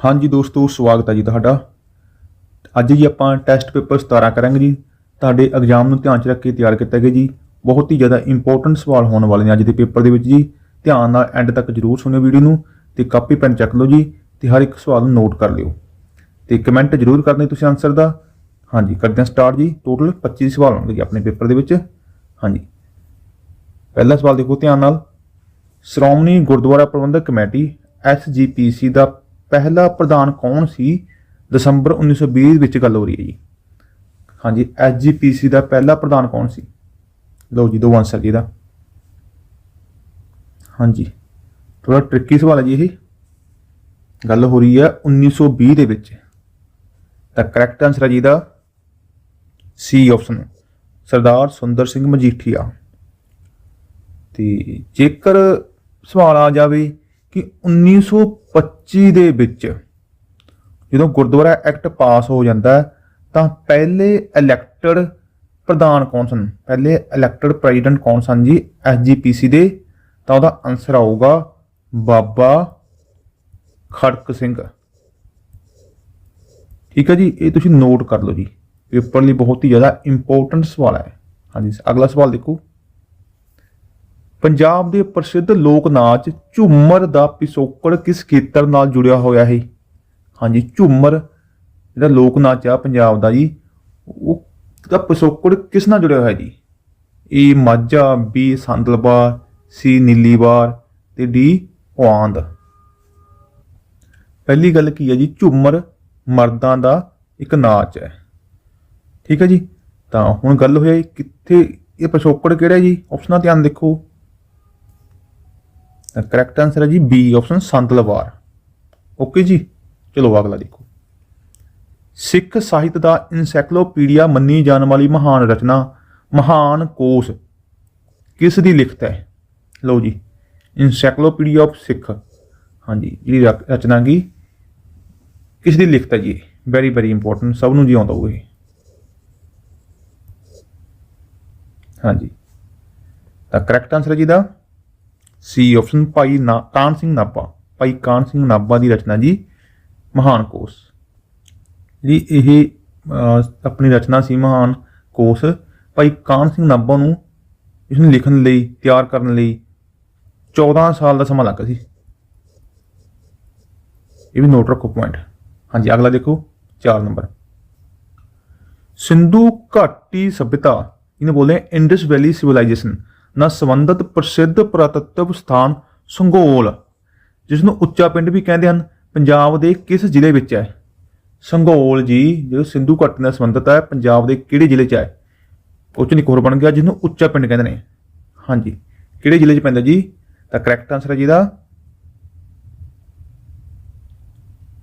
ਹਾਂਜੀ ਦੋਸਤੋ, ਸਵਾਗਤ ਹੈ ਜੀ ਤੁਹਾਡਾ। ਅੱਜ ਜੀ ਆਪਾਂ ਟੈਸਟ ਪੇਪਰ 17 ਕਰਾਂਗੇ ਜੀ। ਤੁਹਾਡੇ ਐਗਜ਼ਾਮ ਨੂੰ ਧਿਆਨ 'ਚ ਰੱਖ ਕੇ ਤਿਆਰ ਕੀਤਾ ਗਿਆ ਜੀ। ਬਹੁਤ ਹੀ ਜ਼ਿਆਦਾ ਇੰਪੋਰਟੈਂਟ ਸਵਾਲ ਹੋਣ ਵਾਲੇ ਨੇ ਅੱਜ ਦੇ ਪੇਪਰ ਦੇ ਵਿੱਚ ਜੀ। ਧਿਆਨ ਨਾਲ ਐਂਡ ਤੱਕ ਜਰੂਰ ਸੁਣਿਓ ਵੀਡੀਓ ਨੂੰ ਤੇ ਕਾਪੀ ਪੈਨ ਚੱਕ ਲਓ ਜੀ ਤੇ ਹਰ ਇੱਕ ਸਵਾਲ ਨੂੰ ਨੋਟ ਕਰ ਲਿਓ। ਤੇ ਕਮੈਂਟ ਜਰੂਰ ਕਰਨੇ ਤੁਸੀਂ ਆਨਸਰ ਦਾ। ਹਾਂਜੀ, ਕਰਦੇ ਹਾਂ ਸਟਾਰਟ ਜੀ। ਟੋਟਲ 25 ਸਵਾਲ ਹੋਣਗੇ ਜੀ ਆਪਣੇ ਪੇਪਰ ਦੇ ਵਿੱਚ। ਹਾਂਜੀ। ਪਹਿਲਾ ਸਵਾਲ ਦੇਖੋ ਧਿਆਨ ਨਾਲ। ਸ਼੍ਰੋਮਣੀ ਗੁਰਦੁਆਰਾ ਪ੍ਰਬੰਧਕ ਕਮੇਟੀ ਐਸਜੀਪੀਸੀ ਦਾ ਪਹਿਲਾ ਪ੍ਰਧਾਨ ਕੌਣ ਸੀ? ਦਸੰਬਰ 1920 ਵਿੱਚ ਗੱਲ ਹੋ ਰਹੀ ਹੈ ਜੀ। ਹਾਂਜੀ ਐਸਜੀਪੀਸੀ ਦਾ ਪਹਿਲਾ ਪ੍ਰਧਾਨ ਕੌਣ ਸੀ? ਲਓ ਜੀ, ਦੋ ਆਨਸਰ ਜੀ ਦਾ ਹਾਂਜੀ ਥੋੜਾ ਟ੍ਰਿਕੀ ਸਵਾਲ ਹੈ ਜੀ ਇਹ। ਗੱਲ ਹੋ ਰਹੀ ਹੈ 1920 ਦੇ ਵਿੱਚ। ਤਾਂ ਕਰੈਕਟ ਆਨਸਰ ਹੈ ਜੀ ਦਾ ਸੀ ਆਪਸ਼ਨ ਸਰਦਾਰ ਸੁੰਦਰ ਸਿੰਘ ਮਜੀਠੀਆ। ਤੇ ਜੇਕਰ ਸਵਾਲ ਆ ਜਾਵੇ ਕਿ 1925 ਦੇ ਵਿੱਚ ਜਦੋਂ ਗੁਰਦੁਆਰਾ ਐਕਟ ਪਾਸ ਹੋ ਜਾਂਦਾ ਤਾਂ ਪਹਿਲੇ ਇਲੈਕਟਡ ਪ੍ਰਧਾਨ ਕੌਣ ਸਨ? ਪਹਿਲੇ ਇਲੈਕਟਡ ਪ੍ਰੈਜ਼ੀਡੈਂਟ ਕੌਣ ਸਨ ਜੀ? ਐਸਜੀਪੀਸੀ ਦੇ। ਤਾਂ ਉਹਦਾ ਆਨਸਰ ਆਊਗਾ ਬਾਬਾ ਖੜਕ ਸਿੰਘ। ਠੀਕ ਹੈ ਜੀ, ਇਹ ਤੁਸੀਂ ਨੋਟ ਕਰ ਲਓ ਜੀ ਪੇਪਰ ਲਈ ਬਹੁਤ ਹੀ ਜ਼ਿਆਦਾ ਇੰਪੋਰਟੈਂਟ ਸਵਾਲ ਹੈ। ਹਾਂਜੀ, ਅਗਲਾ ਸਵਾਲ ਦੇਖੋ। ਪੰਜਾਬ ਦੇ ਪ੍ਰਸਿੱਧ ਲੋਕ ਨਾਚ ਝੂਮਰ ਦਾ ਪਿਛੋਕੜ ਕਿਸ ਖੇਤਰ ਨਾਲ ਜੁੜਿਆ ਹੋਇਆ ਹੈ? ਹਾਂਜੀ, ਝੂਮਰ ਜਿਹੜਾ ਲੋਕ ਨਾਚ ਆ ਪੰਜਾਬ ਦਾ ਜੀ, ਉਹ ਦਾ ਪਿਛੋਕੜ ਕਿਸ ਨਾਲ ਜੁੜਿਆ ਹੋਇਆ ਜੀ? ਏ ਮਾਝਾ ਬੀ ਸੰਦਲਬਾਰ ਸੀ ਨੀਲੀਵਾਰ ਤੇ ਡੀ ਪੁਆਂਦ। ਪਹਿਲੀ ਗੱਲ ਕੀ ਹੈ ਜੀ? ਝੂਮਰ ਮਰਦਾਂ ਦਾ ਇੱਕ ਨਾਚ ਹੈ। ਠੀਕ ਹੈ ਜੀ? ਤਾਂ ਹੁਣ ਗੱਲ ਹੋਈ ਕਿੱਥੇ, ਇਹ ਪਿਛੋਕੜ ਕਿਹੜਾ ਹੈ ਜੀ? ਆਪਸ਼ਨਾਂ ਧਿਆਨ ਦੇਖੋ। ਕਰੈਕਟ ਆਨਸਰ ਹੈ ਜੀ ਬੀ ਆਪਸ਼ਨ ਸੰਤਲਵਾਰ ਓਕੇ ਜੀ, ਚਲੋ ਅਗਲਾ ਦੇਖੋ। ਸਿੱਖ ਸਾਹਿਤ ਦਾ ਇਨਸਾਈਕਲੋਪੀਡੀਆ ਮੰਨੀ ਜਾਣ ਵਾਲੀ ਮਹਾਨ ਰਚਨਾ, ਮਹਾਨ ਕੋਸ਼ ਕਿਸ ਦੀ ਲਿਖਤ ਹੈ? ਲਓ ਜੀ ਇਨਸਾਈਕਲੋਪੀਡੀਆ ਆਫ ਸਿੱਖ। ਹਾਂਜੀ, ਜਿਹੜੀ ਰਚ- ਰਚਨਾ ਗੀ, ਕਿਸ ਦੀ ਲਿਖਤ ਹੈ ਜੀ? ਵੈਰੀ ਵੈਰੀ ਇੰਪੋਰਟੈਂਟ ਸਭ ਨੂੰ ਜੀ ਆਉਂਦਾ ਹੋਊ ਇਹ ਹਾਂਜੀ। ਤਾਂ ਕਰੈਕਟ ਆਨਸਰ ਹੈ ਜੀ ਦਾ। ਸੀ ਆਪਸ਼ਨ ਭਾਈ ਨਾ, ਕਾਨ ਸਿੰਘ ਨਾਭਾ, ਭਾਈ ਕਾਨ ਸਿੰਘ ਨਾਭਾ ਦੀ ਰਚਨਾ ਜੀ, ਮਹਾਨ ਕੋਸ਼। ਜੀ, ਇਹ ਆਪਣੀ ਰਚਨਾ ਸੀ ਮਹਾਨ ਕੋਸ਼। ਭਾਈ ਕਾਨ ਸਿੰਘ ਨਾਭਾ ਨੂੰ ਇਸ ਨੂੰ ਲਿਖਣ ਲਈ, ਤਿਆਰ ਕਰਨ ਲਈ 14 ਸਾਲ ਦਾ ਸਮਾਂ ਲੱਗਾ ਸੀ। ਇਹ ਵੀ ਨੋਟ ਰੱਖੋ ਪੁਆਇੰਟ ਹਾਂਜੀ, ਅਗਲਾ ਦੇਖੋ 4 ਨੰਬਰ। ਸਿੰਧੂ ਘਾਟੀ ਸਭਿਅਤਾ, ਇਹਨੂੰ ਬੋਲਦੇ ਇੰਡਸ ਵੈਲੀ ਸਿਵਲਾਈਜੇਸ਼ਨ ਨਾਲ ਸੰਬੰਧਿਤ ਪ੍ਰਸਿੱਧ ਪੁਰਾਤੱਤਵ ਸਥਾਨ ਸੰਗੋਲ ਜਿਸ ਨੂੰ ਉੱਚਾ ਪਿੰਡ ਵੀ ਕਹਿੰਦੇ ਹਨ, ਪੰਜਾਬ ਦੇ ਕਿਸ ਜ਼ਿਲ੍ਹੇ ਵਿੱਚ ਹੈ? ਸੰਗੋਲ ਜੀ ਜੋ ਸਿੰਧੂ ਘਾਟੀ ਨਾਲ ਸੰਬੰਧਿਤ ਹੈ, ਪੰਜਾਬ ਦੇ ਕਿਹੜੇ ਜ਼ਿਲ੍ਹੇ 'ਚ ਹੈ? ਉੱਚ ਨਿਕੋਰ ਬਣ ਗਿਆ, ਜਿਹਨੂੰ ਉੱਚਾ ਪਿੰਡ ਕਹਿੰਦੇ ਨੇ। ਹਾਂਜੀ, ਕਿਹੜੇ ਜ਼ਿਲ੍ਹੇ 'ਚ ਪੈਂਦਾ ਜੀ? ਤਾਂ ਕਰੈਕਟ ਆਨਸਰ ਹੈ ਜੀ ਦਾ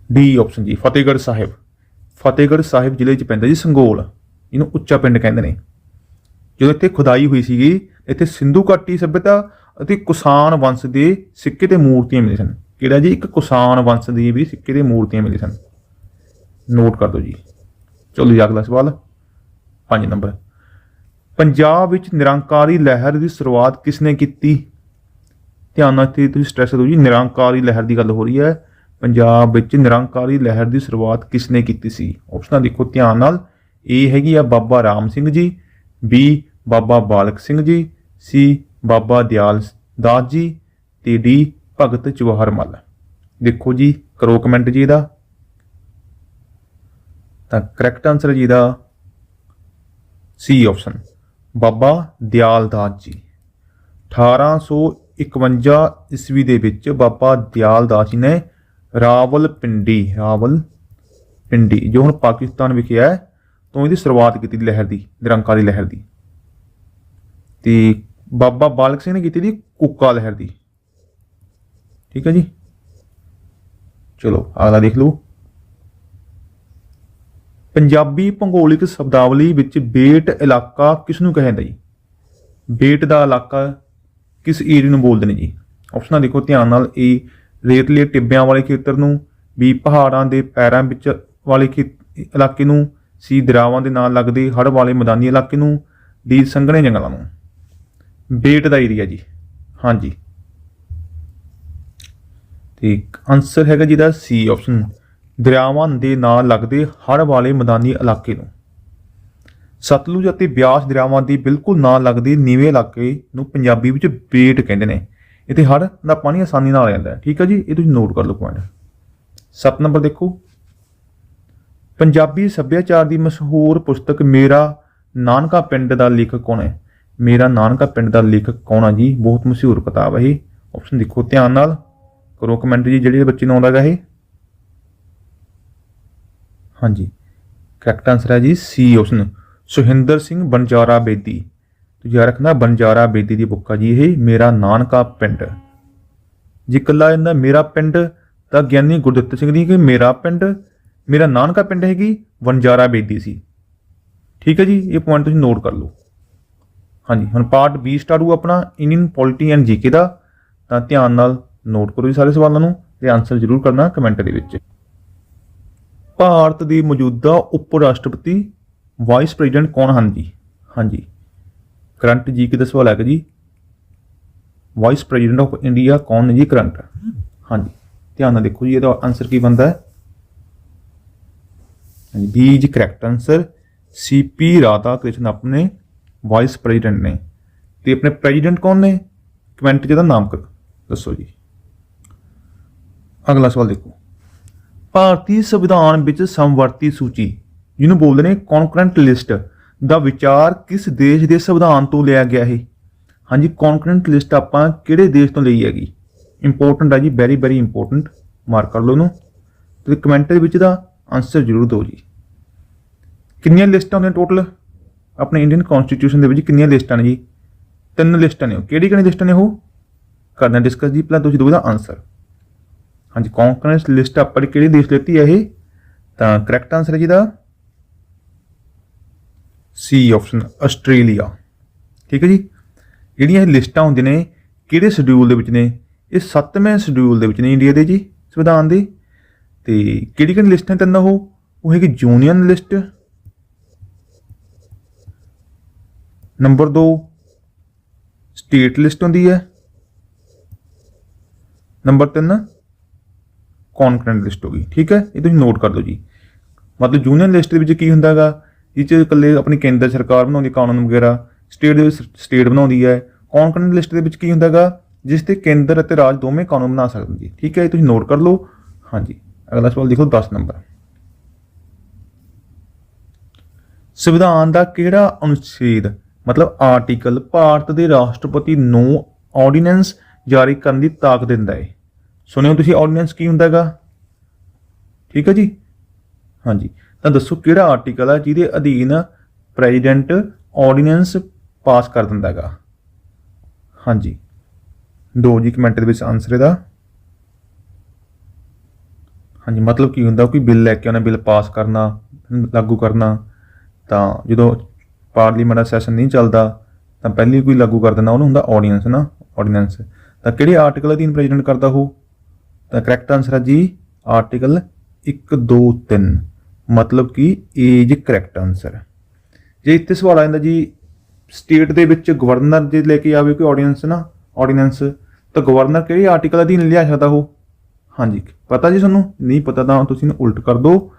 ਡੀ ਆਪਸ਼ਨ ਜੀ, ਫਤਿਹਗੜ੍ਹ ਸਾਹਿਬ। ਫਤਿਹਗੜ੍ਹ ਸਾਹਿਬ ਜ਼ਿਲ੍ਹੇ 'ਚ ਪੈਂਦਾ ਜੀ ਸੰਗੋਲ, ਇਹਨੂੰ ਉੱਚਾ ਪਿੰਡ ਕਹਿੰਦੇ ਨੇ। ਜਦੋਂ ਇੱਥੇ ਖੁਦਾਈ ਹੋਈ ਸੀਗੀ ਇੱਥੇ ਸਿੰਧੂ ਘਾਟੀ ਸਭਿਅਤਾ ਅਤੇ ਕੁਸ਼ਾਨ ਵੰਸ਼ ਦੇ ਸਿੱਕੇ ਤੇ ਮੂਰਤੀਆਂ ਮਿਲੇ ਸਨ। ਕਿਹੜਾ ਜੀ? ਇੱਕ ਕੁਸ਼ਾਨ ਵੰਸ਼ ਦੀ ਵੀ ਸਿੱਕੇ ਤੇ ਮੂਰਤੀਆਂ ਮਿਲੇ ਸਨ। ਨੋਟ ਕਰ ਦਿਓ ਜੀ। ਚਲੋ ਜੀ, ਅਗਲਾ ਸਵਾਲ। 5 ਨੰਬਰ। ਪੰਜਾਬ ਵਿੱਚ ਨਿਰੰਕਾਰੀ ਲਹਿਰ ਦੀ ਸ਼ੁਰੂਆਤ ਕਿਸਨੇ ਕੀਤੀ? ਧਿਆਨ ਨਾਲ ਤੇ ਤੁਸੀਂ ਸਟ੍ਰੈਸ ਦਿਓ ਜੀ। ਨਿਰੰਕਾਰੀ ਲਹਿਰ ਦੀ ਗੱਲ ਹੋ ਰਹੀ ਹੈ। ਪੰਜਾਬ ਵਿੱਚ ਨਿਰੰਕਾਰੀ ਲਹਿਰ ਦੀ ਸ਼ੁਰੂਆਤ ਕਿਸਨੇ ਕੀਤੀ ਸੀ? ਆਪਸ਼ਨਾਂ ਦੇਖੋ, ਧਿਆਨ ਨਾਲ। ਏ ਹੈਗੀ ਆ ਬਾਬਾ ਰਾਮ ਸਿੰਘ ਜੀ ਬੀ ਬਾਬਾ ਬਾਲਕ ਸਿੰਘ ਜੀ ਸੀ ਬਾਬਾ ਦਿਆਲ ਦਾਸ ਜੀ ਤੇ ਡੀ ਭਗਤ ਜਵਾਹਰ ਮੱਲ। ਦੇਖੋ ਜੀ, ਕਰੋ ਕਮੈਂਟ ਜੀ ਇਹਦਾ ਤਾਂ ਕਰੈਕਟ ਆਨਸਰ ਜੀ ਦਾ ਸੀ ਆਪਸ਼ਨ ਬਾਬਾ ਦਿਆਲ ਦਾਸ ਜੀ। 1851 ਈਸਵੀ ਦੇ ਵਿੱਚ ਬਾਬਾ ਦਿਆਲ ਦਾਸ ਜੀ ਨੇ ਰਾਵਲ ਪਿੰਡੀ ਰਾਵਲ ਪਿੰਡੀ, ਜੋ ਹੁਣ ਪਾਕਿਸਤਾਨ ਵਿਖੇ ਹੈ, ਤੋਂ ਇਹਦੀ ਸ਼ੁਰੂਆਤ ਕੀਤੀ ਲਹਿਰ ਦੀ, ਨਿਰੰਕਾਰੀ ਲਹਿਰ ਦੀ। ਤੇ ਬਾਬਾ ਬਾਲਕ ਸਿੰਘ ਨੇ ਕੀਤੀ ਦੀ ਕੁੱਕਾ ਲਹਿਰ ਦੀ। ਠੀਕ ਹੈ ਜੀ? ਚਲੋ, ਅਗਲਾ ਦੇਖ ਲਓ। ਪੰਜਾਬੀ ਭੂਗੋਲਿਕ ਸ਼ਬਦਾਵਲੀ ਵਿੱਚ ਬੇਟ ਇਲਾਕਾ ਕਿਸ ਨੂੰ ਕਹਿੰਦਾ ਜੀ? ਬੇਟ ਦਾ ਇਲਾਕਾ ਕਿਸ ਏਰੀਆ ਨੂੰ ਬੋਲਦੇ ਨੇ ਜੀ? ਆਪਸ਼ਨਾਂ ਦੇਖੋ, ਧਿਆਨ ਨਾਲ ਏ ਰੇਤਲੇ ਟਿੱਬਿਆਂ ਵਾਲੇ ਖੇਤਰ ਨੂੰ ਬੀ ਪਹਾੜਾਂ ਦੇ ਪੈਰਾਂ ਵਿੱਚ ਵਾਲੇ ਖੇ- ਇਲਾਕੇ ਨੂੰ, ਸੀ ਦਰਾਵਾਂ ਦੇ ਨਾਲ ਲੱਗਦੇ ਹੜ੍ਹ ਵਾਲੇ ਮੈਦਾਨੀ ਇਲਾਕੇ ਨੂੰ ਡੀ ਸੰਘਣੇ ਜੰਗਲਾਂ ਨੂੰ। ਬੇਟ ਦਾ ਏਰੀਆ ਜੀ। ਹਾਂਜੀ। ਤੇ ਆਨਸਰ ਹੈਗਾ ਜਿਹਦਾ ਸੀ ਆਪਸ਼ਨ ਦਰਿਆਵਾਂ ਦੇ ਨਾਲ ਲੱਗਦੇ ਹੜ੍ਹ ਵਾਲੇ ਮੈਦਾਨੀ ਇਲਾਕੇ ਨੂੰ। ਸਤਲੁਜ ਅਤੇ ਬਿਆਸ ਦਰਿਆਵਾਂ ਦੀ ਬਿਲਕੁਲ ਨਾਲ ਲੱਗਦੇ ਨੀਵੇਂ ਇਲਾਕੇ ਨੂੰ ਪੰਜਾਬੀ ਵਿੱਚ ਬੇਟ ਕਹਿੰਦੇ ਨੇ। ਇੱਥੇ ਹੜ੍ਹ ਦਾ ਪਾਣੀ ਆਸਾਨੀ ਨਾਲ ਆ ਜਾਂਦਾ ਠੀਕ ਹੈ ਜੀ? ਇਹ ਤੁਸੀਂ ਨੋਟ ਕਰ ਲਓ ਪੁਆਇੰਟ 7 ਨੰਬਰ ਦੇਖੋ। ਪੰਜਾਬੀ ਸੱਭਿਆਚਾਰ ਦੀ ਮਸ਼ਹੂਰ ਪੁਸਤਕ ਮੇਰਾ ਨਾਨਕਾ ਪਿੰਡ ਦਾ ਲੇਖਕ ਕੌਣ ਹੈ? ਮੇਰਾ ਨਾਨਕਾ ਪਿੰਡ ਦਾ ਲੇਖਕ ਕੌਣ ਆ ਜੀ? ਬਹੁਤ ਮਸ਼ਹੂਰ ਕਿਤਾਬ ਹੈ ਇਹ। ਆਪਸ਼ਨ ਦੇਖੋ, ਧਿਆਨ ਨਾਲ। ਕਰੋ ਕਮੈਂਟ ਜੀ, ਜਿਹੜੇ ਬੱਚੇ ਨੂੰ ਆਉਂਦਾ ਗਾ ਇਹ। ਹਾਂਜੀ। ਕਰੈਕਟ ਆਨਸਰ ਹੈ ਜੀ ਸੀ ਆਪਸ਼ਨ ਸੁਹਿੰਦਰ ਸਿੰਘ ਬੰਜਾਰਾ ਬੇਦੀ। ਤੁਸੀਂ ਯਾਦ ਰੱਖਣਾ, ਬੰਜਾਰਾ ਬੇਦੀ ਦੀ ਬੁੱਕ ਆ ਜੀ ਇਹ। ਮੇਰਾ ਨਾਨਕਾ ਪਿੰਡ। ਜੀ ਕੱਲਾ ਇਹਦਾ ਮੇਰਾ ਪਿੰਡ, ਤਾਂ ਗਿਆਨੀ ਗੁਰਦਿੱਤ ਸਿੰਘ ਦੀ ਕਿ ਮੇਰਾ ਪਿੰਡ? ਮੇਰਾ ਨਾਨਕਾ ਪਿੰਡ ਹੈਗੀ ਵਣਜਾਰਾ ਬੇਦੀ ਸੀ। ਠੀਕ ਹੈ ਜੀ, ਇਹ ਪੁਆਇੰਟ ਤੁਸੀਂ ਨੋਟ ਕਰ ਲਓ। ਹਾਂਜੀ, ਹੁਣ ਪਾਰਟ B ਸਟਾਰਟ ਹੋਊ ਆਪਣਾ ਇੰਡੀਅਨ ਪੋਲਿਟੀ ਐਂਡ ਜੀਕੇ ਦਾ। ਤਾਂ ਧਿਆਨ ਨਾਲ ਨੋਟ ਕਰੋ ਜੀ ਸਾਰੇ ਸਵਾਲਾਂ ਨੂੰ ਤੇ ਆਨਸਰ ਜ਼ਰੂਰ ਕਰਨਾ ਕਮੈਂਟ ਦੇ ਵਿੱਚ। ਭਾਰਤ ਦੇ ਮੌਜੂਦਾ ਉਪ ਰਾਸ਼ਟਰਪਤੀ ਵਾਈਸ ਪ੍ਰੈਜ਼ੀਡੈਂਟ ਕੌਣ ਹਨ ਜੀ? ਹਾਂਜੀ, ਕਰੰਟ ਜੀਕੇ ਦਾ ਸਵਾਲ ਹੈ ਜੀ? ਵਾਈਸ ਪ੍ਰੈਜ਼ੀਡੈਂਟ ਆਫ ਇੰਡੀਆ ਕੌਣ ਨੇ ਜੀ ਕਰੰਟ? ਹਾਂਜੀ, ਧਿਆਨ ਨਾਲ ਦੇਖੋ ਜੀ ਇਹਦਾ ਆਨਸਰ ਕੀ ਬਣਦਾ ਹੈ। ਹਾਂਜੀ ਬੀ ਜੀ correct answer C P Radha Krishna ਆਪਣੇ ਵਾਈਸ ਪ੍ਰੈਜ਼ੀਡੈਂਟ ਨੇ। ਤੇ ਆਪਣੇ ਪ੍ਰੈਜ਼ੀਡੈਂਟ ਕੌਣ ਨੇ? ਕਮੈਂਟ 'ਚ ਇਹਦਾ ਨਾਮ ਕਰੋ ਦੱਸੋ ਜੀ। ਅਗਲਾ ਸਵਾਲ ਦੇਖੋ। ਭਾਰਤੀ ਸੰਵਿਧਾਨ ਵਿੱਚ ਸਮਵਰਤੀ ਸੂਚੀ, ਜਿਹਨੂੰ ਬੋਲਦੇ ਨੇ ਕੌਨਕਰੈਂਟ ਲਿਸਟ ਦਾ ਵਿਚਾਰ ਕਿਸ ਦੇਸ਼ ਦੇ ਸੰਵਿਧਾਨ ਤੋਂ ਲਿਆ ਗਿਆ ਹੈ? ਹਾਂਜੀ ਕੌਨਕਰੈਂਟ ਲਿਸਟ ਆਪਾਂ ਕਿਹੜੇ ਦੇਸ਼ ਤੋਂ ਲਈ ਹੈਗੀ? ਇੰਪੋਰਟੈਂਟ ਆ ਜੀ ਵੈਰੀ ਵੈਰੀ ਇੰਪੋਰਟੈਂਟ ਮਾਰਕ ਕਰ ਲਓ ਇਹਨੂੰ। ਤੇ ਕਮੈਂਟ ਦੇ ਵਿੱਚ ਦਾ ਆਨਸਰ ਜ਼ਰੂਰ ਦਿਓ ਜੀ। ਕਿੰਨੀਆਂ ਲਿਸਟਾਂ ਹੁੰਦੀਆਂ ਟੋਟਲ ਆਪਣੇ ਇੰਡੀਅਨ ਕਨਸਟੀਟਿਊਸ਼ਨ ਦੇ ਵਿੱਚ ਕਿੰਨੀਆਂ ਲਿਸਟਾਂ ਨੇ ਜੀ? ਤਿੰਨ ਲਿਸਟਾਂ ਨੇ ਉਹ। ਕਿਹੜੀ ਕਿਹੜੀ ਲਿਸਟਾਂ ਨੇ ਉਹ? ਕਰਨਾ ਡਿਸਕਸ ਜੀ, ਪਹਿਲਾਂ ਤੁਸੀਂ ਦੋ ਦਾ ਆਨਸਰ ਹਾਂਜੀ ਕੌਨਕਰੈਂਟ ਲਿਸਟ ਆਪਾਂ ਕਿਹੜੀ ਕਿਹੜੇ ਦੇਸ਼ ਲੈਤੀ ਹੈ ਇਹ? ਤਾਂ ਕਰੈਕਟ ਆਨਸਰ ਹੈ ਜੀ ਦਾ ਸੀ ਆਪਸ਼ਨ ਆਸਟ੍ਰੇਲੀਆ ਠੀਕ ਹੈ ਜੀ? ਜਿਹੜੀਆਂ ਇਹ ਲਿਸਟਾਂ ਹੁੰਦੀਆਂ ਨੇ, ਕਿਹੜੇ ਸ਼ਡਿਊਲ ਦੇ ਵਿੱਚ ਨੇ? ਇਹ 7ਵੇਂ ਸ਼ਡਿਊਲ ਦੇ ਵਿੱਚ ਨੇ ਇੰਡੀਆ ਦੇ ਜੀ, ਸੰਵਿਧਾਨ ਦੇ। ਤੇ ਕਿਹੜੀ ਕਿਹੜੀ ਲਿਸਟਾਂ ਤੰਨਾ ਉਹ? ਉਹ ਹੈਗੀ union list number 2 state list ਹੁੰਦੀ ਹੈ। ਨੰਬਰ 3 ਕੌਨਕਰੈਂਟ ਲਿਸਟ ਹੋ ਗਈ, ਠੀਕ ਹੈ? ਇਹ ਤੁਸੀਂ ਨੋਟ ਕਰ ਲਓ ਜੀ। ਮਤਲਬ ਯੂਨੀਅਨ ਲਿਸਟ ਦੇ ਵਿੱਚ ਕੀ ਹੁੰਦਾ ਹੈਗਾ? ਇਹ ਚ ਇਕੱਲੇ ਆਪਣੀ ਕੇਂਦਰ ਸਰਕਾਰ ਬਣਾਉਂਦੀ ਕਾਨੂੰਨ ਵਗੈਰਾ। ਸਟੇਟ ਦੇ ਵਿੱਚ ਸਟੇਟ ਬਣਾਉਂਦੀ ਹੈ। ਕੌਨਕਰੈਂਟ ਲਿਸਟ ਦੇ ਵਿੱਚ ਕੀ ਹੁੰਦਾ ਹੈਗਾ? ਜਿਸ ਤੇ ਕੇਂਦਰ ਅਤੇ ਰਾਜ ਦੋਵੇਂ ਕਾਨੂੰਨ ਬਣਾ ਸਕਦੇ ਜੀ ਠੀਕ ਹੈ? ਇਹ ਤੁਸੀਂ ਨੋਟ ਕਰ ਲਓ। ਹਾਂਜੀ, ਅਗਲਾ ਸਵਾਲ ਦੇਖੋ 10 ਨੰਬਰ। ਸੰਵਿਧਾਨ ਦਾ ਕਿਹੜਾ ਅਨੁਛੇਦ ਮਤਲਬ ਆਰਟੀਕਲ ਭਾਰਤ ਦੇ ਰਾਸ਼ਟਰਪਤੀ ਨੂੰ ਆਰਡੀਨੈਂਸ ਜਾਰੀ ਕਰਨ ਦੀ ਤਾਕਤ ਦਿੰਦਾ ਹੈ ਸੁਣਿਓ ਤੁਸੀਂ ਆਰਡੀਨੈਂਸ ਕੀ ਹੁੰਦਾ ਹੈਗਾ? ਠੀਕ ਹੈ ਜੀ? ਹਾਂਜੀ। ਤਾਂ ਦੱਸੋ ਕਿਹੜਾ ਆਰਟੀਕਲ ਹੈ ਜਿਹਦੇ ਅਧੀਨ ਪ੍ਰੈਜ਼ੀਡੈਂਟ ਆਰਡੀਨੈਂਸ ਪਾਸ ਕਰ ਦਿੰਦਾ ਹੈਗਾ? ਹਾਂਜੀ। ਦੋ ਜੀ ਕਮੈਂਟ ਦੇ ਵਿੱਚ ਆਨਸਰ ਇਹਦਾ। ਹਾਂਜੀ, ਮਤਲਬ ਕੀ ਹੁੰਦਾ ਕੋਈ ਬਿੱਲ ਲੈ ਕੇ ਉਹਨੇ ਬਿੱਲ ਪਾਸ ਕਰਨਾ, ਲਾਗੂ ਕਰਨਾ। ਤਾਂ ਜਦੋਂ ਪਾਰਲੀਮੈਂਟ ਦਾ ਸੈਸ਼ਨ ਨਹੀਂ ਚੱਲਦਾ, ਤਾਂ ਪਹਿਲੀ ਕੋਈ ਲਾਗੂ ਕਰ ਦਿੰਦਾ, ਉਹਨੂੰ ਹੁੰਦਾ ਆਰਡੀਨੈਂਸ ਨਾ ਆਰਡੀਨੈਂਸ ਤਾਂ ਕਿਹੜੇ ਆਰਟੀਕਲ ਅਧੀਨ ਪ੍ਰੈਜ਼ੀਡੈਂਟ ਕਰਦਾ ਉਹ? ਤਾਂ ਕਰੈਕਟ ਆਨਸਰ ਹੈ ਜੀ ਆਰਟੀਕਲ 1 2 3 ਮਤਲਬ ਕਿ ਏਜ ਕਰੈਕਟ ਆਨਸਰ ਜੇ ਇੱਥੇ ਸਵਾਲ ਆ ਜਾਂਦਾ ਜੀ ਸਟੇਟ ਦੇ ਵਿੱਚ ਗਵਰਨਰ ਜੇ ਲੈ ਕੇ ਆਵੇ ਕੋਈ ਆਰਡੀਨੈਂਸ ਨਾ ਆਰਡੀਨੈਂਸ ਤਾਂ ਗਵਰਨਰ ਕਿਹੜੇ ਆਰਟੀਕਲ ਅਧੀਨ ਲਿਆ ਸਕਦਾ ਉਹ? ਹਾਂਜੀ, ਪਤਾ ਜੀ ਤੁਹਾਨੂੰ? ਨਹੀਂ ਪਤਾ ਤਾਂ ਤੁਸੀਂ ਇਹਨੂੰ ਉਲਟ ਕਰ ਦਿਓ।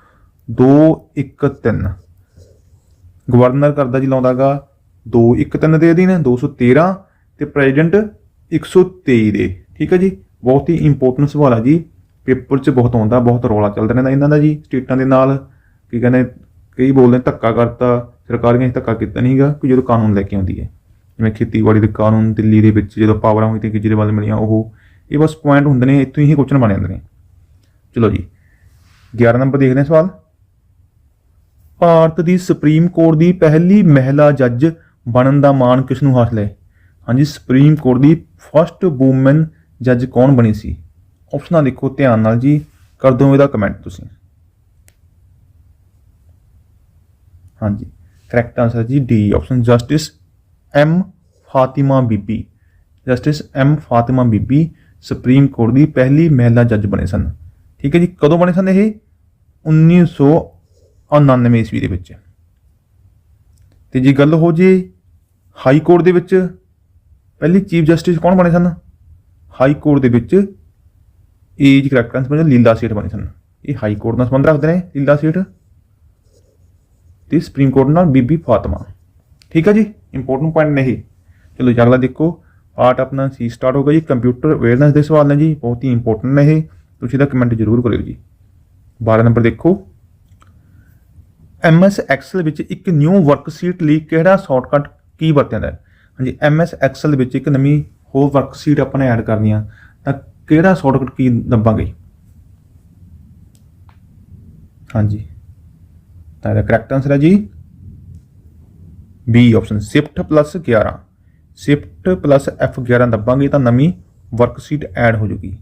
2 1 3 ਗਵਰਨਰ ਕਰਦਾ ਜੀ ਲਾਉਂਦਾਗਾ 2 1 3 ਦੇ ਅਧੀਨ 213 ਤੇ ਪ੍ਰੈਜ਼ੀਡੈਂਟ 123 ਦੇ। ਠੀਕ ਹੈ ਜੀ? ਬਹੁਤ ਹੀ ਇੰਪੋਰਟੈਂਟ ਸਵਾਲ ਆ ਜੀ। ਪੇਪਰ 'ਚ ਬਹੁਤ ਆਉਂਦਾ, ਬਹੁਤ ਰੌਲਾ ਚੱਲਦਾ ਰਹਿੰਦਾ ਇਹਨਾਂ ਦਾ ਜੀ, ਸਟੇਟਾਂ ਦੇ ਨਾਲ। ਕੀ ਕਹਿੰਦੇ, ਕਈ ਬੋਲਦੇ ਧੱਕਾ ਕਰਤਾ, ਸਰਕਾਰੀਆਂ 'ਚ ਧੱਕਾ ਕੀਤਾ ਨਹੀਂਗਾ ਕਿ ਜਦੋਂ ਕਾਨੂੰਨ ਲੈ ਕੇ ਆਉਂਦੀ ਹੈ। ਜਿਵੇਂ ਖੇਤੀਬਾੜੀ ਦੇ ਕਾਨੂੰਨ, ਦਿੱਲੀ ਦੇ ਵਿੱਚ ਜਦੋਂ ਪਾਵਰਾਂ ਹੋਈ ਤੇ ਕੇਜਰੀਵਾਲ ਮਿਲੀਆਂ, ਉਹ, ਇਹ ਬਸ ਪੁਆਇੰਟ ਹੁੰਦੇ ਨੇ, ਇੱਥੋਂ ਹੀ ਕੁਐਸਚਨ ਬਣ ਜਾਂਦੇ ਨੇ। ਚਲੋ ਜੀ 11 ਨੰਬਰ ਦੇਖਦੇ ਹਾਂ ਸਵਾਲ। ਭਾਰਤ ਦੀ ਸੁਪਰੀਮ ਕੋਰਟ ਦੀ ਪਹਿਲੀ ਮਹਿਲਾ ਜੱਜ ਬਣਨ ਦਾ ਮਾਣ ਕਿਸ ਨੂੰ ਹਾਸਲ ਹੈ ਹਾਂਜੀ, ਸੁਪਰੀਮ ਕੋਰਟ ਦੀ ਫਰਸਟ ਵੂਮਨ ਜੱਜ ਕੌਣ ਬਣੀ ਸੀ? ਆਪਸ਼ਨਾਂ ਦੇਖੋ, ਧਿਆਨ ਨਾਲ ਜੀ, ਕਰ ਦਿਓ ਇਹਦਾ ਕਮੈਂਟ ਤੁਸੀਂ। ਹਾਂਜੀ ਕਰੈਕਟ ਆਨਸਰ ਜੀ D option justice M Fatima Bibi justice M Fatima ਬੀਬੀ ਸੁਪਰੀਮ ਕੋਰਟ ਦੀ ਪਹਿਲੀ ਮਹਿਲਾ ਜੱਜ ਬਣੇ ਸਨ। ਠੀਕ ਹੈ ਜੀ, ਕਦੋਂ ਬਣੇ ਸਨ ਇਹ? 1999 ਈਸਵੀ ਦੇ ਵਿੱਚ। ਤੇ ਜੇ ਗੱਲ ਹੋ ਜੇ ਹਾਈ ਕੋਰਟ ਦੇ ਵਿੱਚ, ਪਹਿਲੀ ਚੀਫ ਜਸਟਿਸ ਕੌਣ ਬਣੇ ਸਨ? ਹਾਈ ਕੋਰਟ ਦੇ ਵਿੱਚ ਏਜ ਕਰੈਕਟ ਆਨਸਰ ਲੀਲਾ ਸੇਠ ਬਣੇ ਸਨ। ਇਹ ਹਾਈ ਕੋਰਟ ਨਾਲ ਸੰਬੰਧ ਰੱਖਦੇ ਨੇ, ਲੀਲਾ ਸੇਠ। ਤੇ ਸੁਪਰੀਮ ਕੋਰਟ ਨਾਲ ਬੀਬੀ ਫਾਤਮਾ। ਠੀਕ ਹੈ ਜੀ ਇੰਪੋਰਟੈਂਟ ਪੁਆਇੰਟ ਨੇ ਇਹ। ਚਲੋ ਜੀ, ਅਗਲਾ ਦੇਖੋ ਪਾਰਟ ਆਪਣਾ ਸੀ ਸਟਾਰਟ ਹੋ ਗਿਆ ਜੀ ਕੰਪਿਊਟਰ ਅਵੇਅਰਨੈਸ ਦੇ ਸਵਾਲ ਨੇ ਜੀ, ਬਹੁਤ ਹੀ ਇੰਪੋਰਟੈਂਟ ਨੇ ਇਹ। ਤੁਸੀਂ ਇਹਦਾ ਕਮੈਂਟ ਜ਼ਰੂਰ ਕਰਿਓ ਜੀ। 12 ਨੰਬਰ ਦੇਖੋ। MS ਐਕਸਲ ਵਿੱਚ ਇੱਕ ਨਿਊ ਵਰਕਸ਼ੀਟ ਲਈ ਕਿਹੜਾ ਸ਼ਾਰਟਕਟ ਕੀ ਵਰਤਿਆ ਜਾਂਦਾ ਹੈ? ਹਾਂਜੀ MS ਐਕਸਲ ਵਿੱਚ ਇੱਕ ਨਵੀਂ ਹੋਰ ਵਰਕਸ਼ੀਟ ਆਪਾਂ ਨੇ ਐਡ ਕਰਨੀ ਆ, ਤਾਂ ਕਿਹੜਾ ਸ਼ਾਰਟਕਟ ਕੀ ਦੱਬਾਂਗੇ? ਹਾਂਜੀ, ਤਾਂ ਇਹਦਾ ਕਰੈਕਟ ਆਨਸਰ ਹੈ ਜੀ B option shift plus 11 shift plus F11 ਦੱਬਾਂਗੇ ਤਾਂ ਨਵੀਂ ਵਰਕਸ਼ੀਟ ਐਡ ਹੋ ਜੂਗੀ।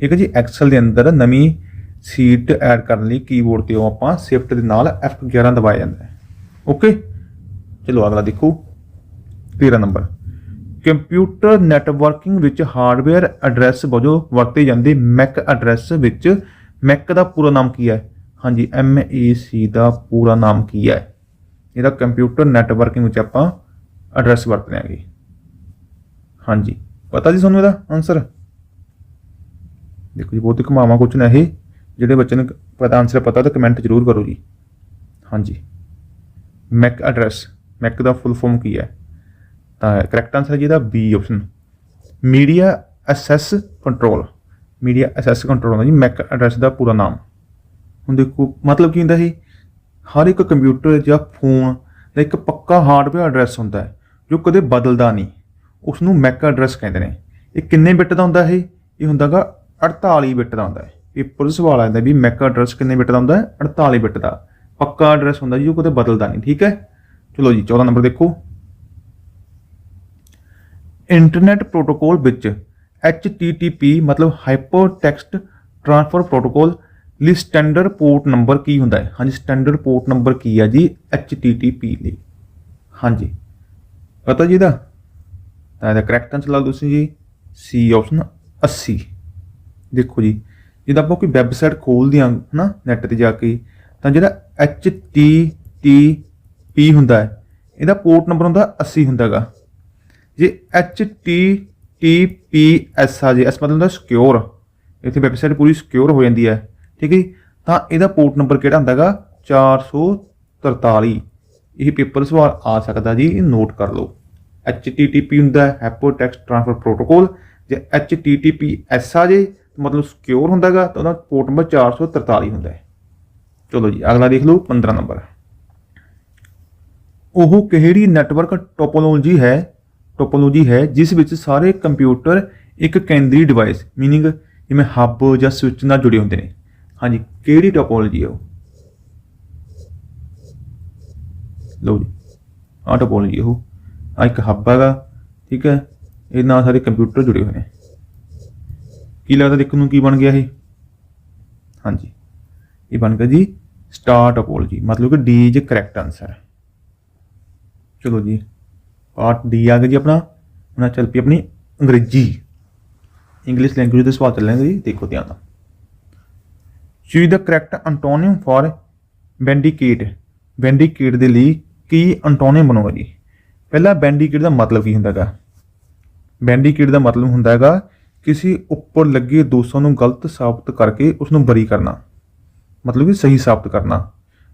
ਠੀਕ ਹੈ ਜੀ, ਐਕਸਲ ਦੇ ਅੰਦਰ ਨਵੀਂ ਸ਼ੀਟ ਐਡ ਕਰਨ ਲਈ ਕੀਬੋਰਡ ਤੇ ਉਹ ਆਪਾਂ ਸ਼ਿਫਟ ਦੇ ਨਾਲ F11 ਦਬਾਇਆ ਜਾਂਦਾ ਹੈ ਓਕੇ ਚਲੋ ਅਗਲਾ ਦੇਖੋ। 13 ਨੰਬਰ। ਕੰਪਿਊਟਰ ਨੈਟਵਰਕਿੰਗ ਵਿੱਚ ਹਾਰਡਵੇਅਰ ਐਡਰੈਸ ਵਜੋਂ ਵਰਤੇ ਜਾਂਦੇ ਮੈਕ ਐਡਰੈਸ ਵਿੱਚ ਮੈਕ ਦਾ ਪੂਰਾ ਨਾਮ ਕੀ ਹੈ? ਹਾਂਜੀ MEC ਦਾ ਪੂਰਾ ਨਾਮ ਕੀ ਹੈ? ਇਹਦਾ ਕੰਪਿਊਟਰ ਨੈਟਵਰਕਿੰਗ ਵਿੱਚ ਆਪਾਂ ਐਡਰੈਸ ਵਰਤਦੇ ਆਂਗੇ ਹਾਂਜੀ। ਪਤਾ ਜੀ ਤੁਹਾਨੂੰ ਇਹਦਾ ਆਨਸਰ ਦੇਖੋ ਜੀ, ਬਹੁਤ ਹੀ ਘਮਾਵਾ ਕੁਝ ਨਾ ਇਹ। ਜਿਹੜੇ ਬੱਚੇ ਨੂੰ ਪਤਾ ਆਨਸਰ ਪਤਾ ਤਾਂ ਕਮੈਂਟ ਜ਼ਰੂਰ ਕਰੋ ਜੀ। ਹਾਂਜੀ। ਮੈਕ ਐਡਰੈਸ ਮੈਕ ਦਾ ਫੁੱਲ ਫਾਰਮ ਕੀ ਹੈ? ਤਾਂ ਕਰੈਕਟ ਆਨਸਰ ਹੈ ਜੀ ਇਹਦਾ B option media access control media access control ਹੁੰਦਾ ਜੀ ਮੈਕ ਐਡਰੈਸ ਦਾ ਪੂਰਾ ਨਾਮ। ਹੁਣ ਦੇਖੋ, ਮਤਲਬ ਕੀ ਹੁੰਦਾ ਸੀ? ਹਰ ਇੱਕ ਕੰਪਿਊਟਰ ਜਾਂ ਫੋਨ ਦਾ ਇੱਕ ਪੱਕਾ ਹਾਰਡਵੇਅਰ ਐਡਰੈਸ ਹੁੰਦਾ ਹੈ, ਜੋ ਕਦੇ ਬਦਲਦਾ ਨਹੀਂ। ਉਸ ਨੂੰ ਮੈਕ ਐਡਰੈਸ ਕਹਿੰਦੇ ਨੇ। ਇਹ ਕਿੰਨੇ ਬਿੱਟ ਦਾ ਹੁੰਦਾ ਇਹ? ਇਹ ਹੁੰਦਾਗਾ 48 ਬਿੱਟ ਦਾ ਹੁੰਦਾ ਹੈ। ਪੇਪਰ ਸਵਾਲ ਆਉਂਦਾ ਵੀ ਮੈਕ ਐਡਰੈਸ ਕਿੰਨੇ ਬਿੱਟ ਦਾ ਹੁੰਦਾ? ਹੈ 48 ਬਿੱਟ ਦਾ। ਪੱਕਾ ਐਡਰੈਸ ਹੁੰਦਾ ਜੀ, ਉਹ ਕਦੇ ਬਦਲਦਾ ਨਹੀਂ, ਠੀਕ ਹੈ? ਚਲੋ ਜੀ 14 ਨੰਬਰ ਦੇਖੋ। ਇੰਟਰਨੈਟ ਪ੍ਰੋਟੋਕੋਲ ਵਿੱਚ HTTP ਮਤਲਬ ਹਾਈਪਰ ਟੈਕਸਟ ਟ੍ਰਾਂਸਫਰ ਪ੍ਰੋਟੋਕੋਲ ਲਈ ਸਟੈਂਡਰਡ ਪੋਰਟ ਨੰਬਰ ਕੀ ਹੁੰਦਾ ਹੈ? ਹਾਂਜੀ ਸਟੈਂਡਰਡ ਪੋਰਟ ਨੰਬਰ ਕੀ ਹੈ ਜੀ? HTTP ਲਈ। ਹਾਂਜੀ। ਪਤਾ ਜੀ ਇਹਦਾ? ਤਾਂ ਇਹਦਾ ਕਰੈਕਟ ਆਨਸਰ ਲਾ ਲਓ ਤੁਸੀਂ ਜੀ। ਸੀ ਆਪਸ਼ਨ 80 ਦੇਖੋ ਜੀ। ਜਦੋਂ ਆਪਾਂ ਕੋਈ ਵੈਬਸਾਈਟ ਖੋਲਦੇ ਹਾਂ ਹਨਾ ਨੈਟ ਤੇ ਜਾ ਕੇ ਤਾਂ ਜਿਹੜਾ HTTP ਹੁੰਦਾ ਹੈ, ਇਹਦਾ ਪੋਰਟ ਨੰਬਰ ਹੁੰਦਾ 80 ਹੁੰਦਾਗਾ। ਜੇ HTTPS ਆ ਜੇ ਇਸ ਮਤਲਬ ਹੁੰਦਾ ਸਿਕਿਉਰ ਇੱਥੇ ਵੈਬਸਾਈਟ ਪੂਰੀ ਸਿਕਿਉਰ ਹੋ ਜਾਂਦੀ ਹੈ, ਠੀਕ ਹੈ ਜੀ? ਤਾਂ ਇਹਦਾ ਪੋਰਟ ਨੰਬਰ ਕਿਹੜਾ ਹੁੰਦਾਗਾ? 443 ਇਹ ਪੇਪਰ ਸਵਾਲ ਆ ਸਕਦਾ ਜੀ, ਇਹ ਨੋਟ ਕਰ ਲਓ। HTTP ਹੁੰਦਾ ਹੈਪੋ ਟੈਕਸਟ ਟ੍ਰਾਂਸਫਰ ਪ੍ਰੋਟੋਕੋਲ ਜੇ HTTPS ਆ ਜੇ ਮਤਲਬ ਸਿਕਿਉਰ ਹੁੰਦਾਗਾ ਤਾਂ ਉਹਦਾ ਪੋਰਟ ਨੰਬਰ 443 ਹੁੰਦਾ ਹੈ। ਚਲੋ ਜੀ, ਅਗਲਾ ਦੇਖ ਲਓ 15 ਨੰਬਰ। ਉਹ ਕਿਹੜੀ ਨੈਟਵਰਕ ਟੋਪੋਲੋਜੀ ਹੈ? ਟੋਪੋਲੋਜੀ ਹੈ ਜਿਸ ਵਿੱਚ ਸਾਰੇ ਕੰਪਿਊਟਰ ਇੱਕ ਕੇਂਦਰੀ ਡਿਵਾਈਸ ਮੀਨਿੰਗ ਜਿਵੇਂ ਹੱਬ ਜਾਂ ਸਵਿਚ ਨਾਲ ਜੁੜੇ ਹੁੰਦੇ ਨੇ। ਹਾਂਜੀ, ਕਿਹੜੀ ਟੋਪੋਲੋਜੀ ਹੈ ਉਹ? ਲਓ ਜੀ, ਆਹ ਟੋਪੋਲੋਜੀ ਉਹ। ਆ ਇੱਕ ਹੱਬ ਹੈਗਾ, ਠੀਕ ਹੈ। ਇਹ ਨਾਲ ਸਾਰੇ ਕੰਪਿਊਟਰ ਜੁੜੇ ਹੋਏ ਨੇ। ਕੀ ਲੱਗਦਾ ਦੇਖਣ ਨੂੰ ਕੀ ਬਣ ਗਿਆ ਇਹ? ਹਾਂਜੀ। ਇਹ ਬਣ ਗਿਆ ਜੀ ਸਟਾਰ ਟੋਪੋਲੋਜੀ ਮਤਲਬ ਕਿ ਡੀ ਇਜ਼ ਕਰੈਕਟ ਆਨਸਰ ਚਲੋ ਜੀ ਪਾਰਟ ਡੀ ਆ ਗਿਆ ਜੀ ਆਪਣਾ। ਹੁਣ ਚੱਲ ਪਈ ਆਪਣੀ ਅੰਗਰੇਜ਼ੀ। ਇੰਗਲਿਸ਼ ਲੈਂਗੁਏਜ ਦੇ ਸਵਾਲ ਚੱਲਣਗੇ ਜੀ, ਦੇਖੋ ਧਿਆਨ ਨਾਲ। Choose the correct antonym for vindicate vindicate ਦੇ ਲਈ ਕੀ ਐਂਟੋਨੀਮ ਬਣੂਗਾ ਜੀ? ਪਹਿਲਾ ਬੈਂਡੀਕੇਟ ਦਾ ਮਤਲਬ ਕੀ ਹੁੰਦਾ ਹੈਗਾ ਵੈਂਡੀਕੇਟ ਦਾ ਮਤਲਬ ਹੁੰਦਾ ਹੈਗਾ ਕਿਸੇ ਉੱਪਰ ਲੱਗੇ ਦੋਸ਼ਾਂ ਨੂੰ ਗਲਤ ਸਾਬਤ ਕਰਕੇ ਉਸ ਨੂੰ ਬਰੀ ਕਰਨਾ। ਮਤਲਬ ਕਿ ਸਹੀ ਸਾਬਤ ਕਰਨਾ।